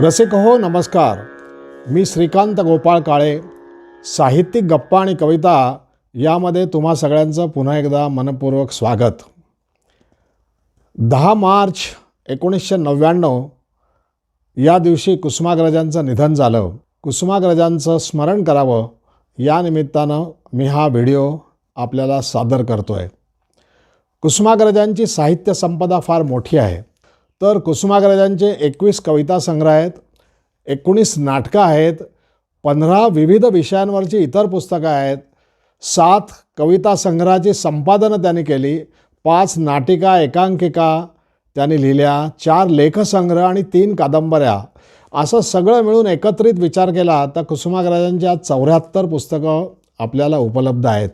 रसिक हो नमस्कार. मी श्रीकांत गोपाळ काळे. साहित्यिक गप्पा आणि कविता यामध्ये तुम्हा सगळ्यांचं पुन्हा एकदा मनपूर्वक स्वागत. दहा मार्च एकोणीसशे नव्याण्णव या दिवशी कुसुमाग्रजांचं निधन झालं. कुसुमाग्रजांचं स्मरण करावं या निमित्तानं मी हा व्हिडिओ आपल्याला सादर करतो आहे कुसुमाग्रजांची साहित्य संपदा फार मोठी आहे. तर कुसुमाग्रजांचे एकवीस कविता संग्रह आहेत एकोणीस नाटकं आहेत पंधरा विविध विषयांवरची इतर पुस्तकं आहेत. सात कविता संग्रहाची संपादनं त्यांनी केली पाच नाटिका एकांकिका त्यांनी लिहिल्या चार लेखसंग्रह आणि तीन कादंबऱ्या. असं सगळं मिळून एकत्रित विचार केला तर कुसुमाग्रजांच्या आज चौऱ्याहत्तर पुस्तकं आपल्याला उपलब्ध आहेत.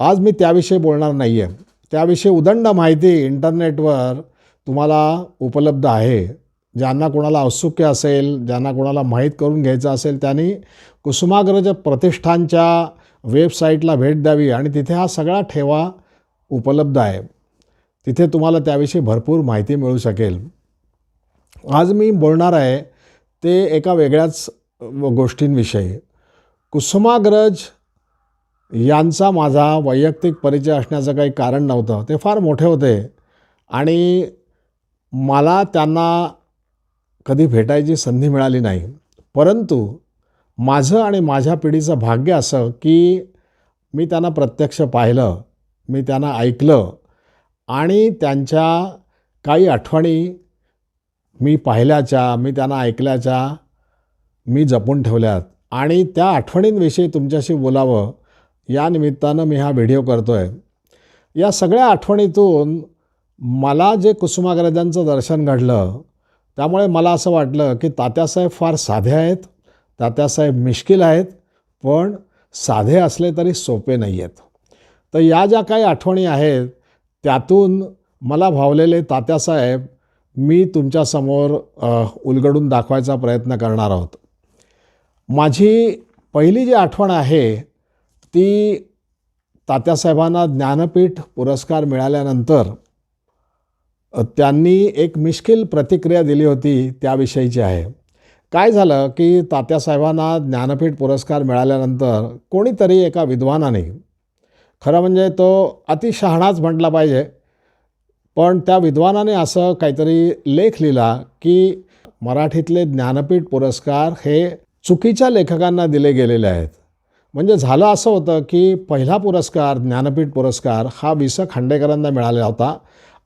आज मी त्याविषयी बोलणार नाही आहे त्याविषयी उदंड माहिती इंटरनेटवर तुम्हाला उपलब्ध आहे. ज्यांना कोणाला औत्सुक्य असेल ज्यांना कोणाला माहीत करून घ्यायचं असेल त्यांनी कुसुमाग्रज प्रतिष्ठानच्या वेबसाईटला भेट द्यावी आणि तिथे हा सगळा ठेवा उपलब्ध आहे. तिथे तुम्हाला त्याविषयी भरपूर माहिती मिळू शकेल. आज मी बोलणार आहे ते एका वेगळ्याच गोष्टींविषयी. कुसुमाग्रज यांचा माझा वैयक्तिक परिचय असण्याचं काही कारण नव्हतं. ते फार मोठे होते आणि मला त्यांना कधी भेटायची संधी मिळाली नाही. परंतु माझं आणि माझ्या पिढीचं भाग्य असं की मी त्यांना प्रत्यक्ष पाहिलं मी त्यांना ऐकलं आणि त्यांच्या काही आठवणी मी पाहिल्याच्या मी त्यांना ऐकल्याच्या मी जपून ठेवल्यात. आणि त्या आठवणींविषयी तुमच्याशी बोलावं या निमित्तानं मी हा व्हिडिओ करतो आहे या सगळ्या आठवणीतून मला जे कुसुमाग्रजांचं दर्शन घडलं त्यामुळे मला असं वाटलं की तात्यासाहेब फार साधे आहेत तात्यासाहेब मिश्किल आहेत पण साधे असले तरी सोपे नाही आहेत तर या ज्या काही आठवणी आहेत त्यातून मला भावलेले तात्यासाहेब मी तुमच्यासमोर उलगडून दाखवायचा प्रयत्न करणार आहोत. माझी पहिली जी आठवण आहे ती तात्यासाहेबांना ज्ञानपीठ पुरस्कार मिळाल्यानंतर त्यांनी एक मिश्किल प्रतिक्रिया दिली होती त्याविषयीची आहे. काय झालं की तात्यासाहेबांना ज्ञानपीठ पुरस्कार मिळाल्यानंतर कोणीतरी एका विद्वानाने खरं म्हणजे तो अतिशहाणाच म्हटला पाहिजे पण त्या विद्वानाने असं काहीतरी लेख लिहिला की मराठीतले ज्ञानपीठ पुरस्कार हे चुकीच्या लेखकांना दिले गेलेले आहेत. म्हणजे झालं असं होतं की पहिला पुरस्कार ज्ञानपीठ पुरस्कार हा वि स खांडेकरांना मिळालेला होता.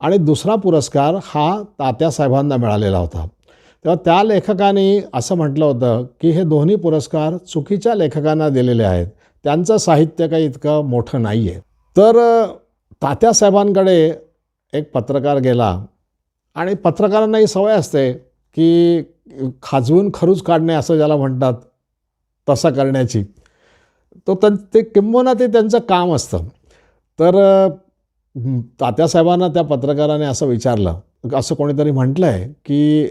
आणि दुसरा पुरस्कार हा तात्यासाहेबांना मिळालेला होता. तेव्हा त्या लेखकाने असं म्हटलं होतं की हे दोन्ही पुरस्कार चुकीच्या लेखकांना दिलेले आहेत. त्यांचं साहित्य काही इतकं मोठं नाही आहे तर तात्यासाहेबांकडे एक पत्रकार गेला आणि पत्रकारांना ही सवय असते की खाजवून खरूच काढणे असं ज्याला म्हणतात तसं करण्याची. तो त्यां ते किंबोना ते त्यांचं काम असतं. तर तात्यासाहेबांना त्या पत्रकाराने असं विचारलं असं कोणीतरी म्हटलं आहे की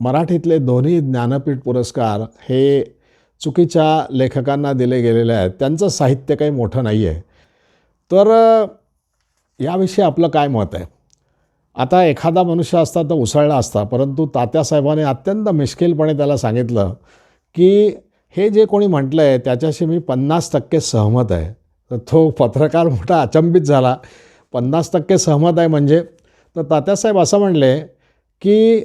मराठीतले दोन्ही ज्ञानपीठ पुरस्कार हे चुकीच्या लेखकांना दिले गेलेले आहेत त्यांचं साहित्य काही मोठं नाही आहे तर याविषयी आपलं काय मत आहे? आता एखादा मनुष्य असता तर उसळला असता परंतु तात्यासाहेबाने अत्यंत मिश्किलपणे त्याला सांगितलं की हे जे कोणी म्हटलं आहे त्याच्याशी मी पन्नास टक्के सहमत आहे. तर तो पत्रकार मोठा अचंबित झाला. पन्नास टक्के सहमत आहे म्हणजे. तर तात्यासाहेब असं म्हणले की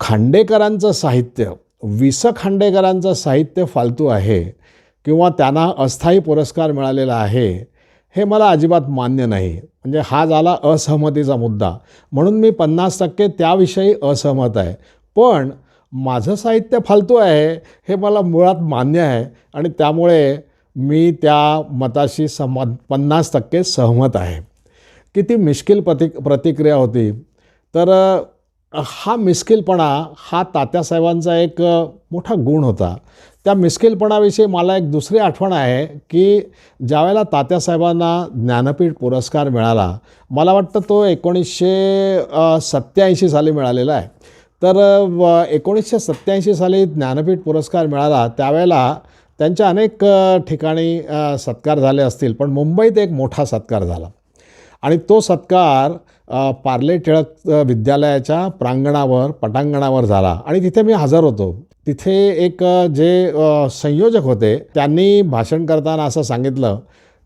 खांडेकरांचं साहित्य वि स खांडेकरांचं साहित्य फालतू आहे किंवा त्यांना अस्थायी पुरस्कार मिळालेला आहे हे मला अजिबात मान्य नाही. म्हणजे हा झाला असहमतीचा मुद्दा. म्हणून मी पन्नास टक्के त्याविषयी असहमत आहे. पण माझं साहित्य फालतू आहे हे मला मुळात मान्य आहे आणि त्यामुळे मी त्या मताशी सम पन्नास टक्के सहमत आहे. किती मिश्किल प्रति प्रतिक्रिया होती. तर हा मिस्किलपणा हा तात्यासाहेबांचा एक मोठा गुण होता. त्या मिस्किलपणाविषयी मला एक दुसरी आठवण आहे की ज्यावेळेला तात्यासाहेबांना ज्ञानपीठ पुरस्कार मिळाला मला वाटतं तो एकोणीसशे सत्त्याऐंशी साली मिळालेला आहे. तर व एकोणीसशे सत्त्याऐंशी साली ज्ञानपीठ पुरस्कार मिळाला त्यावेळेला त्यांच्या अनेक ठिकाणी सत्कार झाले असतील पण मुंबईत एक मोठा सत्कार झाला. आणि तो सत्कार पार्ले टिळक विद्यालयाच्या प्रांगणावर पटांगणावर झाला. आणि तिथे मी हजर होतो. तिथे एक जे संयोजक होते त्यांनी भाषण करताना असं सांगितलं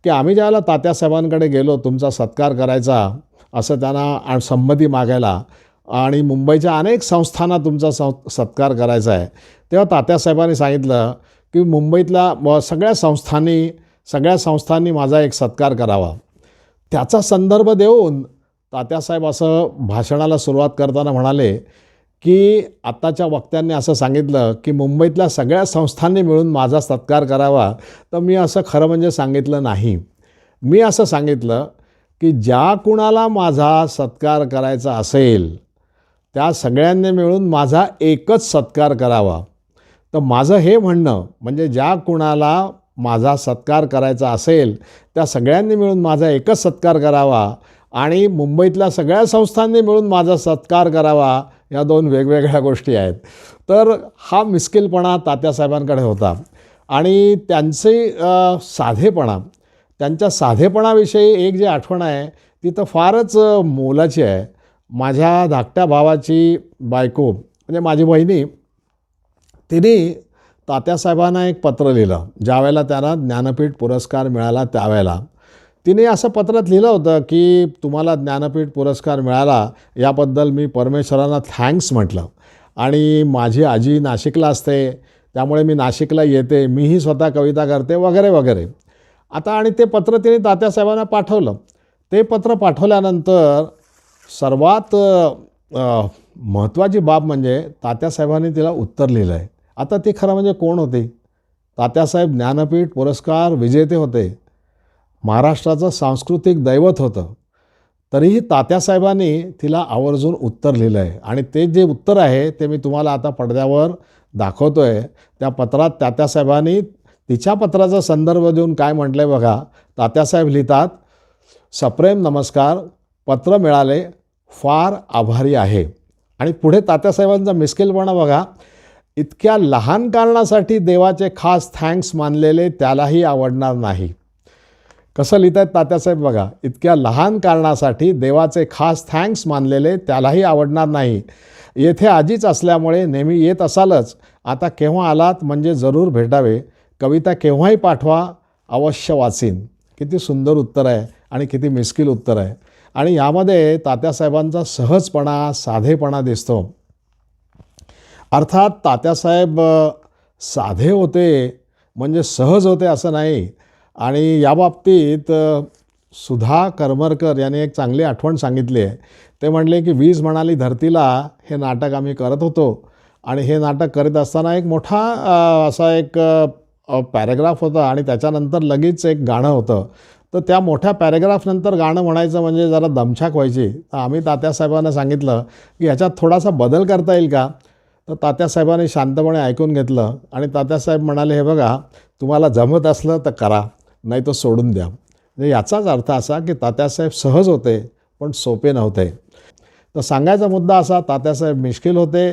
की आम्ही ज्यावेळेला तात्यासाहेबांकडे गेलो तुमचा सत्कार करायचा असं त्यांना संमती मागायला. आणि मुंबईच्या अनेक संस्थांना तुमचा सं सत्कार करायचा आहे. तेव्हा तात्यासाहेबांनी सांगितलं की मुंबईतल्या सगळ्या संस्थांनी सगळ्या संस्थांनी माझा एक सत्कार करावा. त्याचा संदर्भ देऊन तात्यासाहेब असं भाषणाला सुरुवात करताना म्हणाले की आत्ताच्या वक्त्यांनी असं सांगितलं की मुंबईतल्या सगळ्या संस्थांनी मिळून माझा सत्कार करावा तर मी असं खरं म्हणजे सांगितलं नाही. मी असं सांगितलं की ज्या कुणाला माझा सत्कार करायचा असेल त्या सगळ्यांनी मिळून माझा एकच सत्कार करावा. तर माझं हे म्हणणं म्हणजे ज्या कुणाला माझा सत्कार करायचा असेल त्या सगळ्यांनी मिळून माझा एकच सत्कार करावा आणि मुंबईतल्या सगळ्या संस्थांनी मिळून माझा सत्कार करावा या दोन वेगवेगळ्या गोष्टी आहेत. तर हा मिस्किलपणा तात्यासाहेबांकडे होता. आणि त्यांचे साधेपणा त्यांच्या साधेपणाविषयी एक जी आठवण आहे ती तर फारच मोलाची आहे. माझ्या धाकट्या भावाची बायको म्हणजे माझी बहिणी तिने तात्यासाहेबांना एक पत्र लिहिलं. ज्यावेळेला त्यांना ज्ञानपीठ पुरस्कार मिळाला त्यावेळेला तिने असं पत्रात लिहिलं होतं की तुम्हाला ज्ञानपीठ पुरस्कार मिळाला याबद्दल मी परमेश्वरांना थँक्स म्हटलं. आणि माझी आजी नाशिकला असते त्यामुळे मी नाशिकला येते मीही स्वतः कविता करते वगैरे वगैरे. आता आणि ते पत्र तिने तात्यासाहेबांना पाठवलं. ते पत्र पाठवल्यानंतर सर्वात महत्त्वाची बाब म्हणजे तात्यासाहेबांनी तिला उत्तर लिहिलं आहे आता ते खरं म्हणजे कोण होते? तात्यासाहेब ज्ञानपीठ पुरस्कार विजेते होते. महाराष्ट्राचं सांस्कृतिक दैवत होतं. तरीही तात्यासाहेबांनी तिला आवर्जून उत्तर लिहिलं आहे आणि ते जे उत्तर आहे ते मी तुम्हाला आता पडद्यावर दाखवतो आहे त्या पत्रात तात्यासाहेबांनी तिच्या पत्राचा संदर्भ देऊन काय म्हटलं आहे बघा. तात्यासाहेब लिहितात सप्रेम नमस्कार पत्र मिळाले फार आभारी आहे. आणि पुढे तात्यासाहेबांचा मिस्किलपणा बघा. इतक्या लहान कारणासाठी देवाचे खास थँक्स मानलेले त्यालाही आवडणार नाही. कसं लिहित आहेत तात्यासाहेब बघा इतक्या लहान कारणासाठी देवाचे खास थँक्स मानलेले त्यालाही आवडणार नाही. येथे आजीच असल्यामुळे नेहमी येत असालच. आता केव्हा आलात म्हणजे जरूर भेटावे. कविता केव्हाही पाठवा अवश्य वाचीन. किती सुंदर उत्तर आहे आणि किती मिस्किल उत्तर आहे. आणि यामध्ये तात्यासाहेबांचा सहजपणा साधेपणा दिसतो. अर्थात तात्यासाहेब साधे होते म्हणजे सहज होते असं नाही. आणि याबाबतीत सुधा करमरकर यांनी एक चांगली आठवण सांगितली आहे. ते म्हणले की वीज म्हणाली धरतीला हे नाटक आम्ही करत होतो. आणि हे नाटक करीत असताना एक मोठा असा एक पॅरेग्राफ होता आणि त्याच्यानंतर लगेच एक गाणं होतं. तर त्या मोठ्या पॅरेग्राफनंतर गाणं म्हणायचं म्हणजे जरा दमछाक व्हायची. तर आम्ही तात्यासाहेबांना सांगितलं की ह्याच्यात थोडासा बदल करता येईल का? तर तात्यासाहेबांनी शांतपणे ऐकून घेतलं आणि तात्यासाहेब म्हणाले हे बघा तुम्हाला जमत असलं तर करा नाही तर सोडून द्या. म्हणजे याचाच अर्थ असा की तात्यासाहेब सहज होते पण सोपे नव्हते. तर सांगायचा मुद्दा असा तात्यासाहेब मिश्किल होते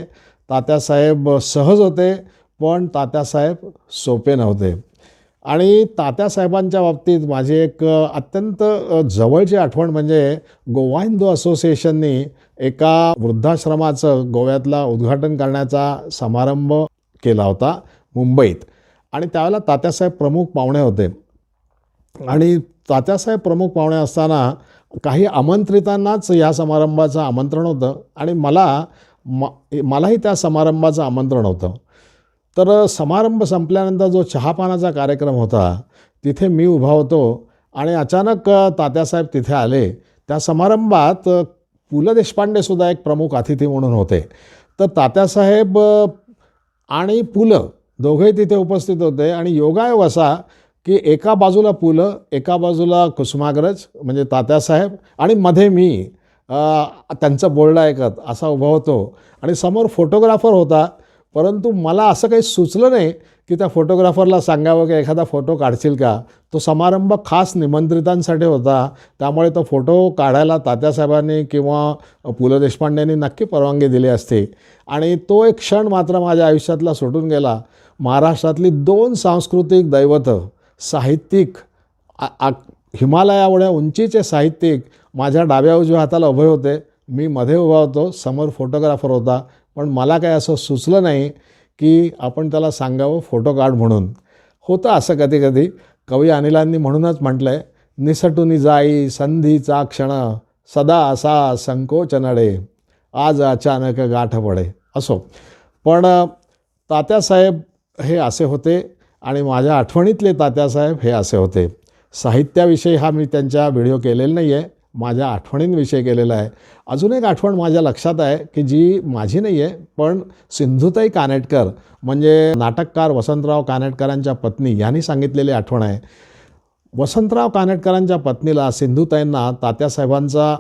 तात्यासाहेब सहज होते पण तात्यासाहेब सोपे नव्हते. आणि तात्यासाहेबांच्या बाबतीत माझी एक अत्यंत जवळची आठवण म्हणजे गोवा हिंदू असोसिएशननी एका वृद्धाश्रमाचं गोव्यातला उद्घाटन करण्याचा समारंभ केला होता मुंबईत. आणि त्यावेळेला तात्यासाहेब प्रमुख पाहुणे होते. आणि तात्यासाहेब प्रमुख पाहुणे असताना काही आमंत्रितांनाच या समारंभाचं आमंत्रण होतं आणि मला म मलाही त्या समारंभाचं आमंत्रण होतं. तर समारंभ संपल्यानंतर जो चहापानाचा कार्यक्रम होता तिथे मी उभा होतो आणि अचानक तात्यासाहेब तिथे आले. त्या समारंभात पु ल देशपांडेसुद्धा एक प्रमुख अतिथी म्हणून होते. तर तात्यासाहेब आणि पु ल दोघेही तिथे उपस्थित होते आणि योगायोग असा की एका बाजूला पु ल एका बाजूला कुसुमाग्रज म्हणजे तात्यासाहेब आणि मध्ये मी त्यांचं बोलणं ऐकत असा उभा होतो. आणि समोर फोटोग्राफर होता परंतु मला असं काही सुचलं नाही की त्या फोटोग्राफरला सांगावं की एखादा फोटो काढशील का? तो समारंभ खास निमंत्रितांसाठी होता. त्यामुळे तो फोटो काढायला तात्यासाहेबांनी किंवा पु ल देशपांडेंनी नक्की परवानगी दिली असते. आणि तो एक क्षण मात्र माझ्या आयुष्यातला सुटून गेला. महाराष्ट्रातली दोन सांस्कृतिक दैवतं साहित्यिक आ- आ- उंचीचे साहित्यिक माझ्या डाव्या उजव्या हाताला उभे होते. मी मध्ये उभा होतो. समोर फोटोग्राफर होता. पण मला काही असं सुचलं नाही की आपण त्याला सांगावं फोटो काढ म्हणून. होतं असं कधी कधी. कवी अनिलांनी म्हणूनच म्हटलं आहे निसटून जाई संधीचा क्षण सदा असा संकोच नडे आज अचानक गाठ पडे. असो. पण तात्यासाहेब हे असे होते आणि माझ्या आठवणीतले तात्यासाहेब हे असे होते. साहित्याविषयी हा मी त्यांच्या व्हिडिओ केलेला नाही आहे माझ्या आठवणींविषयी केलेला आहे. अजून एक आठवण माझ्या लक्षात आहे की जी माझी नाही आहे पण सिंधुताई कानेटकर म्हणजे नाटककार वसंतराव कानेटकरांच्या पत्नी यांनी सांगितलेली आठवण आहे. वसंतराव कानेटकरांच्या पत्नीला सिंधुताईंना तात्यासाहेबांचा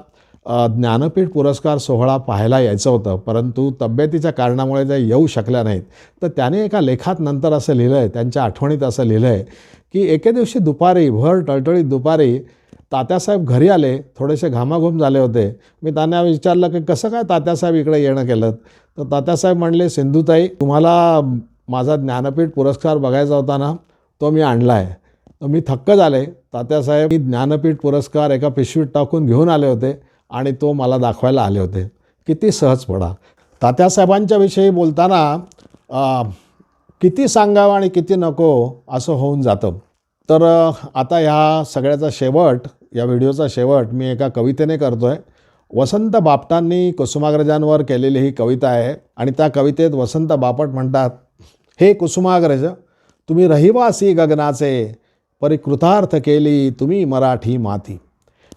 ज्ञानपीठ पुरस्कार सोहळा पाहायला यायचं होतं परंतु तब्येतीच्या कारणामुळे त्या येऊ शकल्या नाहीत. तर त्याने एका लेखात नंतर असं लिहिलं आहे त्यांच्या आठवणीत असं लिहिलं आहे की एके दिवशी दुपारी भर टळटळीत दुपारी तात्यासाहेब घरी आले थोडेसे घामाघूम झाले होते. मी त्यांना विचारलं की कसं काय तात्यासाहेब इकडे येणं केलं? तर तात्यासाहेब म्हणले सिंधुताई तुम्हाला माझा ज्ञानपीठ पुरस्कार बघायचा होता ना तो मी आणला आहे तर मी थक्क झाले. तात्यासाहेब मी ज्ञानपीठ पुरस्कार एका पिशवीत टाकून घेऊन आले होते आणि तो मला दाखवायला आले होते. किती सहजपडा तात्यासाहेबांच्या विषयी बोलताना किती सांगावं आणि किती नको असं होऊन जातं. तर आता ह्या सगळ्याचा शेवट या व्हिडिओचा शेवट मी एका कवितेने करतो आहे वसंत बापटांनी कुसुमाग्रजांवर केलेली ही कविता आहे आणि त्या कवितेत वसंत बापट म्हणतात हे कुसुमाग्रज तुम्ही रहिवासी गगनाचे परिकृतार्थ केली तुम्ही मराठी माती.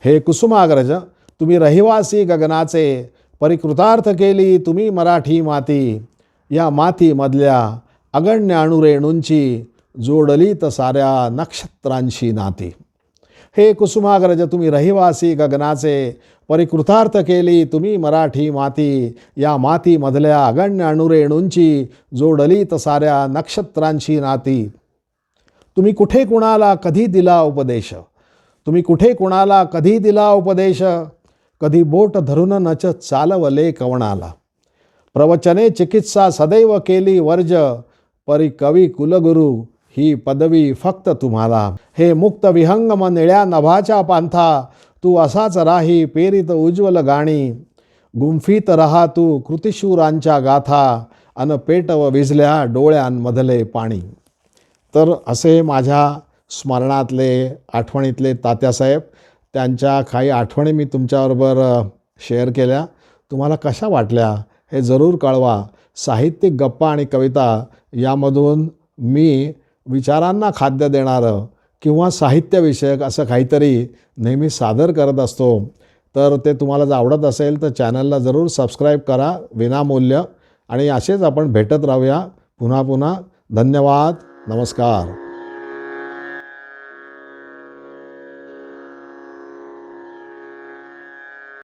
हे कुसुमाग्रज तुम्ही रहिवासी गगनाचे परिकृतार्थ केली तुम्ही मराठी माती. या मातीमधल्या अगण्य अणुरेणूंची जोडलीत साऱ्या नक्षत्रांशी नाती. हे कुसुमाग्रज तुम्ही रहिवासी गगनाचे परिकृतार्थ केली तुम्ही मराठी माती या मातीमधल्या अगण्य अणुरेणूंची जोडलीत साऱ्या नक्षत्रांशी नाती. तुम्ही कुठे कुणाला कधी दिला उपदेश? तुम्ही कुठे कुणाला कधी दिला उपदेश? कधी बोट धरून नच चालवले कवणाला. प्रवचने चिकित्सा सदैव केली वर्ज परी कवी कुलगुरू ही पदवी फक्त तुम्हाला. हे मुक्त विहंगम निळ्या नभाच्या पांथा तू असाच राही पेरित उज्ज्वल गाणी. गुंफीत रहा तू कृतिशूरांच्या गाथा अन पेटव विजल्या डोळ्यांमधले पाणी. तर असे माझ्या स्मरणातले आठवणीतले तात्यासाहेब त्यांच्या काही आठवणी मी तुमच्याबरोबर शेअर केल्या. तुम्हाला कशा वाटल्या हे जरूर कळवा. साहित्यिक गप्पा आणि कविता यामधून मी विचारांना खाद्य देणारं किंवा साहित्यविषयक असं काहीतरी नेहमी सादर करत असतो तर ते तुम्हाला जर आवडत असेल तर चॅनलला जरूर सबस्क्राईब करा विनामूल्य. आणि असेच आपण भेटत राहूया पुन्हा पुन्हा. धन्यवाद. नमस्कार.